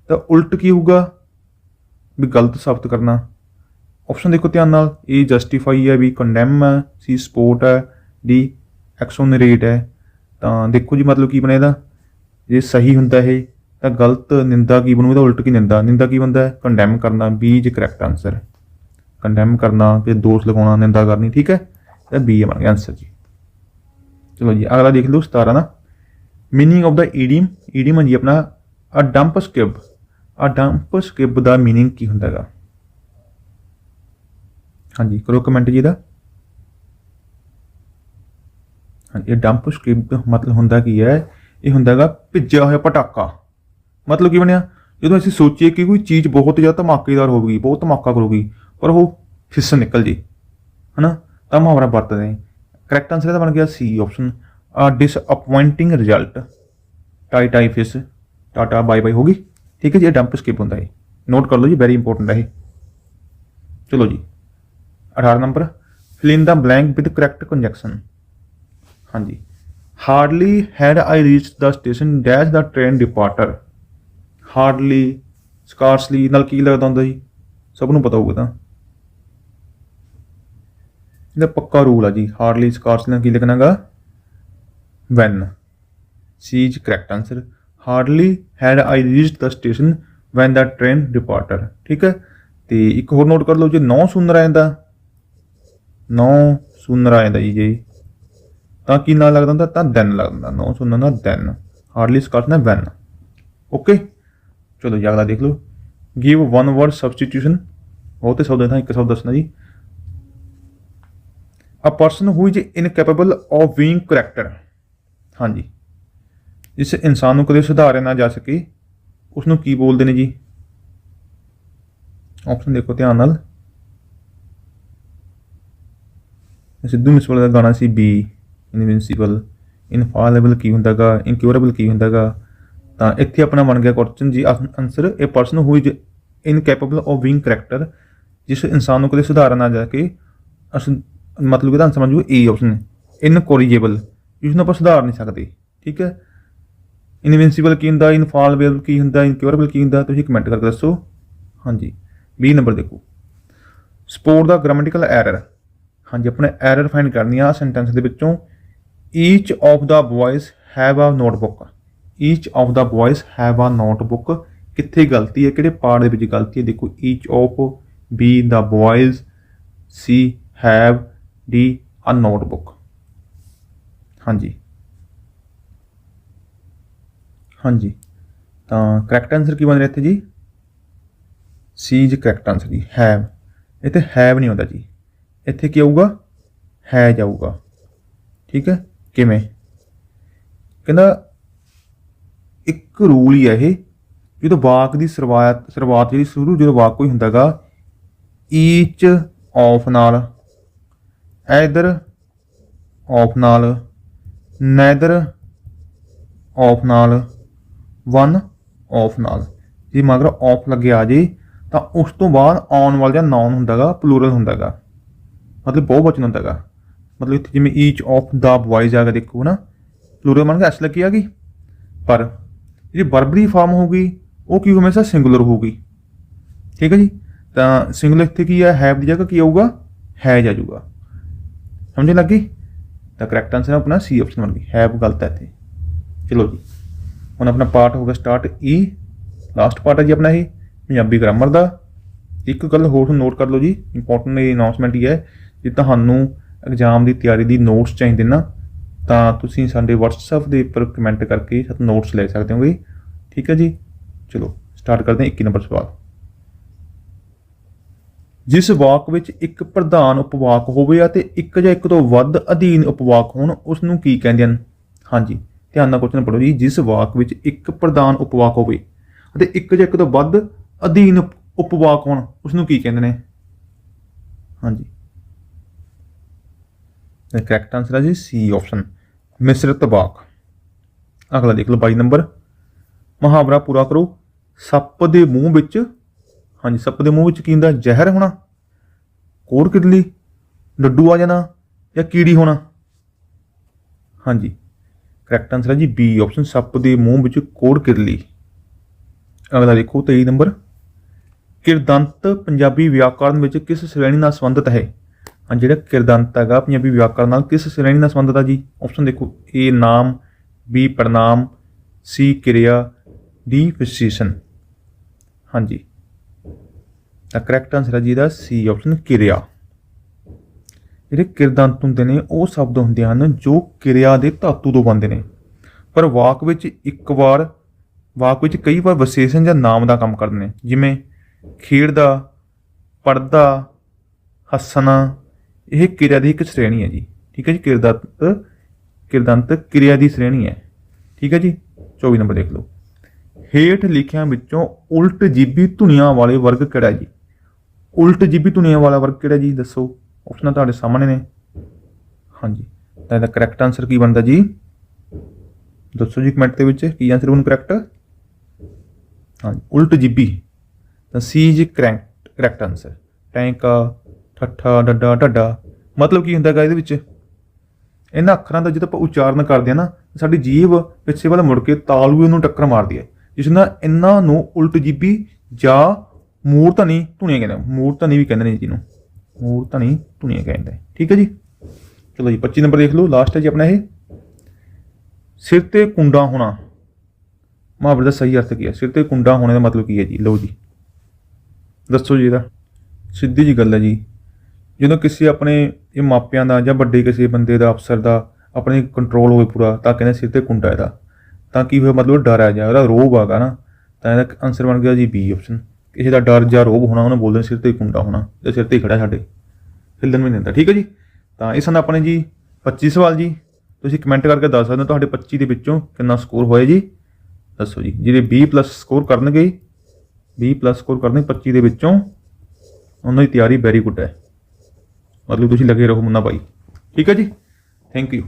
ਤਾਂ ਉਲਟ ਕੀ ਹੋਊਗਾ? ਵੀ ਗਲਤ ਸਾਬਤ ਕਰਨਾ। ਆਪਸ਼ਨ ਦੇਖੋ ਧਿਆਨ ਨਾਲ। ਇਹ ਜਸਟੀਫਾਈ ਹੈ ਵੀ ਕੰਡੈਮ ਹੈ ਸੀ ਸਪੋਰਟ ਹੈ ਡੀ ਐਕਸੋਨਰੇਟ ਹੈ। ਤਾਂ ਦੇਖੋ ਜੀ ਮਤਲਬ ਕੀ ਬਣਿਆ ਇਹਦਾ। ਜੇ ਸਹੀ ਹੁੰਦਾ ਇਹ, ਤਾਂ ਗਲਤ ਨਿੰਦਾ ਕੀ ਬਣੂ? ਇਹਦਾ ਉਲਟ ਕੀ ਨਿੰਦਾ? ਨਿੰਦਾ ਕੀ ਬੰਦਾ ਹੈ? ਕੰਡੈਮ ਕਰਨਾ। B is correct answer condemn ਕਰਨਾ ਤੇ ਦੋਸ਼ ਲਗਾਉਣਾ, ਨਿੰਦਾ ਕਰਨੀ, ਠੀਕ ਹੈ? ਤਾਂ ਬੀ ਬਣ ਗਿਆ ਆਨਸਰ ਜੀ। ਚਲੋ ਜੀ, ਅਗਲਾ ਦੇਖ ਲਓ 17 ਨਾ meaning of the idiom idiom ਹੈ ਜੀ ਆਪਣਾ a damp squib a damp squib the meaning ਕੀ ਹੁੰਦਾ ਹੈਗਾ? ਹਾਂਜੀ, ਕਰੋ ਕਮੈਂਟ ਜੀ ਦਾ। ਹਾਂਜੀ, ਇਹ ਡੰਪ ਸਕਿਬ ਦਾ ਮਤਲਬ ਹੁੰਦਾ ਕੀ ਹੈ? ਇਹ ਹੁੰਦਾ ਹੈਗਾ ਭਿੱਜਿਆ ਹੋਇਆ ਪਟਾਕਾ। ਮਤਲਬ ਕੀ ਬਣਿਆ? ਜਦੋਂ ਅਸੀਂ ਸੋਚੀਏ ਕਿ ਕੋਈ ਚੀਜ਼ ਬਹੁਤ ਜ਼ਿਆਦਾ ਧਮਾਕੇਦਾਰ ਹੋਵੇਗੀ ਬਹੁਤ ਧਮਾਕਾ ਕਰੂਗੀ, ਪਰ ਉਹ ਫਿਸ ਨਿਕਲ ਜੇ। ਹਨਾ? ਤਾਂ ਮੁਹਾਵਰਾ ਵਰਤਦੇ ਨੇ। ਕਰੈਕਟ ਆਨਸਰ ਇਹਦਾ ਬਣ ਗਿਆ ਸੀ ਆਪਸ਼ਨ ਆ ਡਿਸਅਪਾਇੰਟਿੰਗ ਰਿਜ਼ਲਟ ਟਾਈ ਟਾਈ ਫਿਸ ਟਾਟਾ ਬਾਈ ਬਾਈ ਗਈ। ਠੀਕ ਹੈ ਜੀ, ਇਹ ਡੰਪ ਸਕਿਪ ਹੁੰਦਾ ਹੈ ਨੋਟ ਕਰ ਲਓ ਜੀ ਵੈਰੀ ਇੰਪੋਰਟੈਂਟ ਹੈ ਇਹ। ਚਲੋ ਜੀ 18 number fill in the blank with correct conjunction ਹਾਂਜੀ। Hardly had I reach the station dash the train departure hardly scarcely ਨਾਲ ਕੀ ਲੱਗਦਾ ਹੁੰਦਾ ਜੀ? ਸਭ ਨੂੰ ਪਤਾ ਹੋਊਗਾ ਤਾਂ। ਇਹਦਾ ਪੱਕਾ ਰੂਲ ਆ ਜੀ ਹਾਰਡਲੀ ਸਕਾਰਸ ਨਾਲ ਕੀ ਲਿਖਣਾਗਾ? When C is correct answer hardly had I reached the station when the train departure ਠੀਕ ਹੈ? ਤੇ ਇੱਕ ਹੋਰ ਨੋਟ ਕਰ ਲਓ ਜੇ 9 ਸੁੰਦਰ ਆ ਜਾਂਦਾ। 9 ਸੁੰਦਰ ਆ ਜਾਂਦਾ ਜੀ ਜੇ। ਤਾਂ ਕੀ ਨਾਲ ਲੱਗਦਾ ਹੁੰਦਾ? ਤਾਂ ਦੈਨ ਲੱਗਦਾ 9 ਸੁੰਦਰ ਦਾ ਦੈਨ ਹਾਰਡਲੀ ਸਕਾਰਸ ਨਾਲ ਵੈਨ ਓਕੇ ਚਲੋ ਜੀ, ਅਗਲਾ ਦੇਖ ਲਓ। ਗਿਵ ਵਨ ਵਰਡ ਸਬਸਟੀਟਿਊਸ਼ਨ ਉਹ ਤੇ ਸ਼ਬਦ ਤਾਂ ਇੱਕ ਸ਼ਬਦ ਦੱਸਣਾ ਜੀ। A person who is incapable of being corrected ਹਾਂਜੀ। ਜਿਸ ਇਨਸਾਨ ਨੂੰ ਕਦੇ ਸੁਧਾਰਿਆ ਨਾ ਜਾ ਸਕੇ। ਉਸ ਨੂੰ ਕੀ ਬੋਲਦੇ ਨੇ ਜੀ? ਆਪਸ਼ਨ ਦੇਖੋ ਧਿਆਨ ਨਾਲ। ਸਿੱਧੂ ਮੂਸੇਵਾਲੇ ਦਾ ਗਾਣਾ ਸੀ ਬੀ ਇਨਵਿੰਸੀਬਲ ਇਨਫਾਲੇਬਲ ਕੀ ਹੁੰਦਾਗਾ ਇਨਕਿਊਰੇਬਲ ਕੀ ਹੁੰਦਾਗਾ ਤਾਂ ਇੱਥੇ ਆਪਣਾ ਬਣ ਗਿਆ ਕੁਐਸਚਨ ਜੀ। ਆਨਸਰ ਇਹ person who is incapable of being corrected ਜਿਸ ਇਨਸਾਨ ਨੂੰ ਕਦੇ ਸੁਧਾਰਿਆ ਨਾ ਜਾ ਕੇ ਅਸ ਮਤਲਬ ਇਹਦਾ ਆਨਸਰ ਬਣ ਜੂਗਾ ਏ ਆਪਸ਼ਨ ਇਨਕੋਰੀਜੇਬਲ ਇਸ ਨੂੰ ਆਪਾਂ ਸੁਧਾਰ ਨਹੀਂ ਸਕਦੇ। ਠੀਕ ਹੈ? ਇਨਵਿੰਸੀਬਲ ਕੀ ਹੁੰਦਾ? ਇਨਫਾਲਵੇਬਲ ਕੀ ਹੁੰਦਾ? ਇਨਕਿਊਰੇਬਲ ਕੀ ਹੁੰਦਾ? ਤੁਸੀਂ ਕਮੈਂਟ ਕਰਕੇ ਦੱਸੋ। ਹਾਂਜੀ। 20 ਨੰਬਰ ਦੇਖੋ। ਸਪੋਰਟ ਦਾ ਗ੍ਰਾਮੈਟੀਕਲ ਐਰਰ ਹਾਂਜੀ ਆਪਣੇ ਐਰਰ ਫਾਈਂਡ ਕਰਨੀ ਆ ਸੈਂਟੈਂਸ ਦੇ ਵਿੱਚੋਂ। Each of the boys have a notebook each of the boys have a notebook ਕਿੱਥੇ ਗਲਤੀ ਹੈ? ਕਿਹੜੇ ਪਾਰਟ ਦੇ ਵਿੱਚ ਗਲਤੀ ਹੈ? ਦੇਖੋ each of B the boys C have D a notebook ਹਾਂਜੀ। ਹਾਂਜੀ। ਤਾਂ ਕਰੈਕਟ ਆਨਸਰ ਕੀ ਬਣ ਰਿਹਾ ਇੱਥੇ ਜੀ? ਸੀ ਇਜ਼ ਕਰੈਕਟ ਆਨਸਰ ਜੀ। ਹੈਵ ਇੱਥੇ ਹੈਵ ਨਹੀਂ ਆਉਂਦਾ ਜੀ। ਇੱਥੇ ਕੀ ਆਊਗਾ? ਹੈ ਜਾਊਗਾ ਠੀਕ ਹੈ? ਕਿਵੇਂ? ਕਹਿੰਦਾ ਇੱਕ ਰੂਲ ਹੀ ਹੈ ਇਹ। ਜਦੋਂ ਵਾਕ ਦੀ ਸ਼ੁਰੂਆਤ ਸ਼ੁਰੂਆਤ ਜਿਹੜੀ ਸ਼ੁਰੂ ਜਦੋਂ ਵਾਕ ਕੋਈ ਹੁੰਦਾਗਾ ਈਚ ਆਫ ਨਾਲ ਐਦਰ ਆਫ ਨਾਲ ਨੈਦਰ ਆਫ ਨਾਲ ਵਨ ਆਫ ਨਾਲ। ਜੇ ਮਗਰ ਆਫ ਲੱਗੇ ਆ ਜੇ, ਤਾਂ ਉਸ ਤੋਂ ਬਾਅਦ ਆਉਣ ਵਾਲਾ ਜਿਹੜਾ ਨਾਉਨ ਹੁੰਦਾਗਾ ਪਲੂਰਲ ਹੁੰਦਾਗਾ ਮਤਲਬ ਬਹੁ ਵਚਨ ਹੁੰਦਾਗਾ ਮਤਲਬ ਇੱਥੇ ਜਿਵੇਂ ਈਚ ਆਫ ਦਾ ਬॉयਜ਼ ਆ ਕੇ ਦੇਖੋ ਨਾ ਪਲੂਰਲ ਮੰਨ ਕੇ ਐਸ ਲੱਗੀ ਆ ਗਈ। ਪਰ ਜਿਹੜੀ ਵਰਬ ਦੀ ਫਾਰਮ ਹੋਊਗੀ, ਉਹ ਕੀ ਹਮੇਸ਼ਾ ਸਿੰਗੂਲਰ ਹੋਊਗੀ। ਠੀਕ ਹੈ ਜੀ? ਤਾਂ ਸਿੰਗੂਲਰ ਇੱਥੇ ਕੀ ਹੈ? ਹੈਵ ਦੀ ਜਗ੍ਹਾ ਕੀ ਆਊਗਾ? ਹੈ ਜਾਊਗਾ। ਸਮਝ ਗਈ? ਤਾਂ ਕਰੈਕਟ ਆਨਸਰ ਆਪਣਾ ਸੀ ਆਪਸ਼ਨ ਬਣ ਗਈ। ਹੈਵ ਗਲਤ ਹੈ ਇੱਥੇ? ਚਲੋ ਜੀ। ਹੁਣ ਆਪਣਾ ਪਾਰਟ ਹੋ ਗਿਆ ਸਟਾਰਟ ਈ ਲਾਸਟ ਪਾਰਟ ਹੈ ਜੀ ਆਪਣਾ ਇਹ। ਪੰਜਾਬੀ ਗ੍ਰਾਮਰ ਦਾ। ਇੱਕ ਗੱਲ ਹੋਰ ਨੋਟ ਕਰ ਲਓ ਜੀ। ਇੰਪੋਰਟੈਂਟ ਇਹ ਅਨਾਉਂਸਮੈਂਟ ਹੀ ਹੈ ਜੇ ਤੁਹਾਨੂੰ ਐਗਜ਼ਾਮ ਦੀ ਤਿਆਰੀ ਦੀ ਨੋਟਸ ਚਾਹੀਦੇ ਨਾ, ਤਾਂ ਤੁਸੀਂ ਸਾਡੇ WhatsApp ਦੇ ਉੱਪਰ ਕਮੈਂਟ ਕਰਕੇ ਸਾਥ ਨੋਟਸ ਲੈ ਸਕਦੇ ਹੋਗੇ। ਠੀਕ ਹੈ ਜੀ? ਚਲੋ ਸਟਾਰਟ ਕਰਦੇ ਹਾਂ। 21 ਨੰਬਰ ਸਵਾਲ। ਜਿਸ ਵਾਕ ਵਿੱਚ ਇੱਕ ਪ੍ਰਧਾਨ ਉਪਵਾਕ ਹੋਵੇ ਅਤੇ ਇੱਕ ਜਾਂ ਇੱਕ ਤੋਂ ਵੱਧ ਅਧੀਨ ਉਪਵਾਕ ਹੋਣ, ਉਸ ਨੂੰ ਕੀ ਕਹਿੰਦੇ ਹਨ? ਹਾਂਜੀ, ਧਿਆਨ ਨਾਲ ਕੁਐਸਚਨ ਪੜ੍ਹੋ ਜੀ। ਜਿਸ ਵਾਕ ਵਿੱਚ ਇੱਕ ਪ੍ਰਧਾਨ ਉਪਵਾਕ ਹੋਵੇ ਅਤੇ ਇੱਕ ਜਾਂ ਇੱਕ ਤੋਂ ਵੱਧ ਅਧੀਨ ਉਪ- ਉਪਵਾਕ ਹੋਣ, ਉਸ ਨੂੰ ਕੀ ਕਹਿੰਦੇ ਨੇ? ਹਾਂਜੀ। ਦਾ ਕਰੈਕਟ ਆਨਸਰ ਹੈ ਜੀ ਸੀ ਆਪਸ਼ਨ ਮਿਸ਼ਰਤ ਵਾਕ। ਅਗਲਾ ਦੇਖ ਲਓ 22 ਨੰਬਰ। ਮੁਹਾਵਰਾ ਪੂਰਾ ਕਰੋ। ਸੱਪ ਦੇ ਮੂੰਹ ਵਿੱਚ ਹਾਂਜੀ, ਸੱਪ ਦੇ ਮੂੰਹ ਵਿੱਚ ਕੀ ਹੁੰਦਾ? ਜ਼ਹਿਰ ਹੋਣਾ। ਕੋਰ ਕਿਡਲੀ ਡੱਡੂ ਆ ਜਾਣਾ ਜਾਂ ਕੀੜੀ ਹੋਣਾ। ਹਾਂਜੀ ਕਰੈਕਟ ਆਨਸਰ ਹੈ ਜੀ ਬੀ ਆਪਸ਼ਨ ਸੱਪ ਦੇ ਮੂੰਹ ਵਿੱਚ ਕੋੜ ਕਿਰਲੀ ਅਗਲਾ ਦੇਖੋ 23 ਨੰਬਰ। ਕਿਰਦੰਤ ਪੰਜਾਬੀ ਵਿਆਕਰਨ ਵਿੱਚ ਕਿਸ ਸ਼੍ਰੇਣੀ ਨਾਲ ਸੰਬੰਧਿਤ ਹੈ? ਹਾਂ ਜਿਹੜਾ ਕਿਰਦੰਤ ਹੈਗਾ, ਪੰਜਾਬੀ ਵਿਆਕਰਨ ਨਾਲ ਕਿਸ ਸ਼੍ਰੇਣੀ ਨਾਲ ਸੰਬੰਧਿਤ ਹੈ ਜੀ? ਆਪਸ਼ਨ ਦੇਖੋ ਏ ਨਾਮ ਬੀ ਪ੍ਰਣਾਮ ਸੀ ਕਿਰਿਆ ਡੀ ਵਿਸ਼ੇਸ਼ਣ ਹਾਂਜੀ। ਤਾਂ ਕਰੈਕਟ ਆਨਸਰ ਹੈ ਜੀ ਦਾ ਸੀ ਆਪਸ਼ਨ ਕਿਰਿਆ। ਜਿਹੜੇ ਕਿਰਦੰਤ ਹੁੰਦੇ ਨੇ, ਉਹ ਸ਼ਬਦ ਹੁੰਦੇ ਹਨ ਜੋ ਕਿਰਿਆ ਦੇ ਧਾਤੂ ਤੋਂ ਬਣਦੇ ਨੇ। ਪਰ ਵਾਕ ਵਿੱਚ ਇੱਕ ਵਾਰ, ਵਾਕ ਵਿੱਚ ਕਈ ਵਾਰ ਵਿਸ਼ੇਸ਼ਣ ਜਾਂ ਨਾਮ ਦਾ ਕੰਮ ਕਰਦੇ ਨੇ। ਜਿਵੇਂ ਖੇਡਦਾ ਪੜਦਾ ਹੱਸਣਾ, ਇਹ ਕਿਰਿਆ ਦੀ ਇੱਕ ਸ਼੍ਰੇਣੀ ਹੈ ਜੀ। ਠੀਕ ਹੈ ਜੀ ਕਿਰਦੰਤ ਕਿਰਦੰਤ ਕਿਰਿਆ ਦੀ ਸ਼੍ਰੇਣੀ ਹੈ। ਠੀਕ ਹੈ ਜੀ 24 ਨੰਬਰ ਦੇਖ ਲਓ। ਹੇਠ ਲਿਖਿਆਂ ਵਿੱਚੋਂ ਉਲਟ ਜੀਬੀ ਧੁਨੀਆਂ ਵਾਲੇ ਵਰਗ ਕਿਹੜਾ ਜੀ? ਉਲਟ ਜੀਬੀ ਧੁਨੀਆਂ ਵਾਲਾ ਵਰਗ ਕਿਹੜਾ ਜੀ? ਦੱਸੋ। ਆਪਸ਼ਨਾਂ ਤੁਹਾਡੇ ਸਾਹਮਣੇ ਨੇ। ਹਾਂਜੀ। ਤਾਂ ਇਹਦਾ ਕਰੈਕਟ ਆਨਸਰ ਕੀ ਬਣਦਾ ਜੀ? ਦੱਸੋ ਜੀ ਕਮੈਂਟ ਦੇ ਵਿੱਚ, ਕੀ ਆਨਸਰ ਉਹਨੂੰ ਕਰੈਕਟ ਹਾਂਜੀ, ਉਲਟ ਜੀਬੀ। ਤਾਂ ਸੀ ਜੀ ਕਰੈਕਟ ਕਰੈਕਟ ਆਨਸਰ ਟੈਂਕਾ ਠੱਠਾ, ਡੱਡਾ, ਢੱਡਾ। ਮਤਲਬ ਕੀ ਹੁੰਦਾ ਗਾ ਇਹਦੇ ਵਿੱਚ? ਇਹਨਾਂ ਅੱਖਰਾਂ ਦਾ ਜਦੋਂ ਆਪਾਂ ਉਚਾਰਨ ਕਰਦੇ ਆ ਨਾ, ਸਾਡੀ ਜੀਭ ਪਿੱਛੇ ਵੱਲ ਮੁੜ ਕੇ ਤਾਲੂ ਨੂੰ ਟੱਕਰ ਮਾਰਦੀ ਹੈ। ਜਿਸ ਨਾਲ ਇਹਨਾਂ ਨੂੰ ਉਲਟ ਜੀਬੀ ਜਾਂ ਮੂਰ ਧਨੀ ਧੁਨੀਆਂ ਕਹਿੰਦੇ ਮੂਰ ਧਨੀ ਵੀ ਕਹਿੰਦੇ ਨੇ ਜਿਹਨੂੰ ਮੂਰਧਨੀ ਧੁਨੀਆਂ ਕਹਿੰਦੇ। ਆ। ਠੀਕ ਹੈ ਜੀ? ਚਲੋ ਜੀ 25 ਨੰਬਰ ਦੇਖ ਲਓ ਲਾਸਟ ਹੈ ਜੀ ਆਪਣਾ ਇਹ। ਸਿਰ ਤੇ ਕੁੰਡਾ ਹੋਣਾ। ਮੁਹਾਵਰੇ ਦਾ ਸਹੀ ਅਰਥ ਕੀ ਹੈ? ਸਿਰ ਤੇ ਕੁੰਡਾ ਹੋਣੇ ਦਾ ਮਤਲਬ ਕੀ ਹੈ ਜੀ? ਲਓ ਜੀ। ਦੱਸੋ ਜੀ ਇਹਦਾ। ਸਿੱਧੀ ਜੀ ਗੱਲ ਹੈ ਜੀ। ਜਦੋਂ ਕਿਸੇ ਆਪਣੇ ਇਹ ਮਾਪਿਆਂ ਦਾ ਜਾਂ ਵੱਡੇ ਕਿਸੇ ਬੰਦੇ ਦਾ, ਅਫਸਰ ਦਾ ਆਪਣੇ ਕੰਟਰੋਲ ਹੋਵੇ ਪੂਰਾ, ਤਾਂ ਕਹਿੰਦੇ ਸਿਰ ਤੇ ਕੁੰਡਾ ਇਹਦਾ। ਤਾਂ ਕੀ ਹੋਇਆ? ਮਤਲਬ ਡਰ ਆ ਜਾ। ਉਹਦਾ ਰੋਬ ਆਗਾ ਨਾ। ਤਾਂ ਇਹਦਾ ਆਨਸਰ ਬਣ ਗਿਆ ਜੀ ਬੀ ਆਪਸ਼ਨ ਕਿਸੇ ਦਾ ਡਰ ਜਾਂ ਰੋਬ ਹੋਣਾ, ਉਹਨੇ ਬੋਲਦੇ ਸਿਰ ਤੇ ਕੁੰਡਾ ਹੋਣਾ ਤੇ ਸਿਰ ਤੇ ਹੀ ਖੜਾ ਸਾਡੇ। ਹਿੱਲਣ ਵੀ ਨਹੀਂ ਦਿੰਦਾ, ਠੀਕ ਹੈ ਜੀ? ਤਾਂ ਇਹ ਸਨ ਆਪਣੇ ਜੀ 25 ਸਵਾਲ ਜੀ, ਤੁਸੀਂ ਕਮੈਂਟ ਕਰਕੇ ਦੱਸ ਸਕਦੇ ਹੋ ਤੁਹਾਡੇ 25 ਦੇ ਵਿੱਚੋਂ ਕਿੰਨਾ ਸਕੋਰ ਹੋਇਆ ਜੀ? ਦੱਸੋ ਜੀ ਜਿਹੜੇ 20 ਪਲੱਸ ਸਕੋਰ ਕਰਨਗੇ 20 ਪਲੱਸ ਸਕੋਰ ਕਰਨਗੇ 25 ਦੇ ਵਿੱਚੋਂ, ਉਹਨਾਂ ਦੀ ਤਿਆਰੀ ਵੈਰੀ ਗੁੱਡ ਹੈ। ਮਤਲਬ ਤੁਸੀਂ ਲੱਗੇ ਰਹੋ ਮੁੰਨਾ ਭਾਈ। ਠੀਕ ਹੈ ਜੀ? Thank you